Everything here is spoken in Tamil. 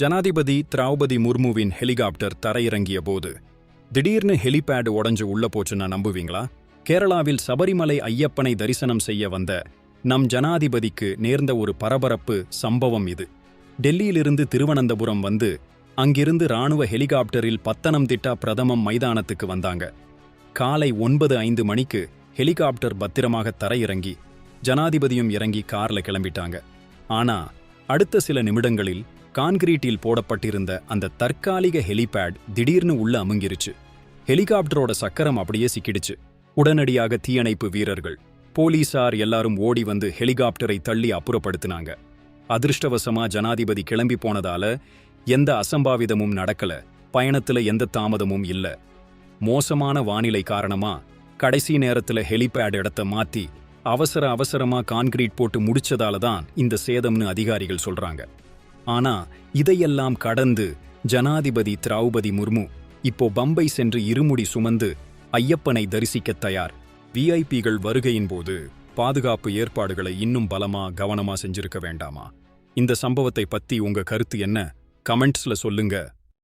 ஜனாதிபதி திரௌபதி முர்முவின் ஹெலிகாப்டர் தரையிறங்கிய போது திடீர்னு ஹெலிபேட் உடைஞ்சு உள்ள போச்சுன்னா நம்புவீங்களா? கேரளாவில் சபரிமலை ஐயப்பனை தரிசனம் செய்ய வந்த நம் ஜனாதிபதிக்கு நேர்ந்த ஒரு பரபரப்பு சம்பவம் இது. டெல்லியிலிருந்து திருவனந்தபுரம் வந்து அங்கிருந்து ராணுவ ஹெலிகாப்டரில் பத்தனம்திட்டா பிரதமம் மைதானத்துக்கு வந்தாங்க. காலை ஒன்பது ஐந்து மணிக்கு ஹெலிகாப்டர் பத்திரமாக தரையிறங்கி ஜனாதிபதியும் இறங்கி கார்ல கிளம்பிட்டாங்க. ஆனா அடுத்த சில நிமிடங்களில் கான்கிரீட்டில் போடப்பட்டிருந்த அந்த தற்காலிக ஹெலிபேட் திடீர்னு உள்ள அமுங்கிருச்சு. ஹெலிகாப்டரோட சக்கரம் அப்படியே சிக்கிடுச்சு. உடனடியாக தீயணைப்பு வீரர்கள் போலீசார் எல்லாரும் ஓடி வந்து ஹெலிகாப்டரை தள்ளி அப்புறப்படுத்தினாங்க. அதிர்ஷ்டவசமா ஜனாதிபதி கிளம்பி போனதால எந்த அசம்பாவிதமும் நடக்கல பயணத்துல எந்த தாமதமும் இல்ல. மோசமான வானிலை காரணமா கடைசி நேரத்துல ஹெலிபேட் இடத்த மாத்தி அவசர அவசரமா கான்கிரீட் போட்டு முடிச்சதால தான் இந்த சேதம்னு அதிகாரிகள் சொல்றாங்க. ஆனா இதையெல்லாம் கடந்து ஜனாதிபதி திரௌபதி முர்மு இப்போ பம்பை சென்று இருமுடி சுமந்து ஐயப்பனை தரிசிக்கத் தயார். விஐபிகள் வருகையின் போது பாதுகாப்பு ஏற்பாடுகளை இன்னும் பலமா கவனமா செஞ்சிருக்க வேண்டாமா? இந்த சம்பவத்தை பத்தி உங்க கருத்து என்ன? கமெண்ட்ஸ்ல சொல்லுங்க.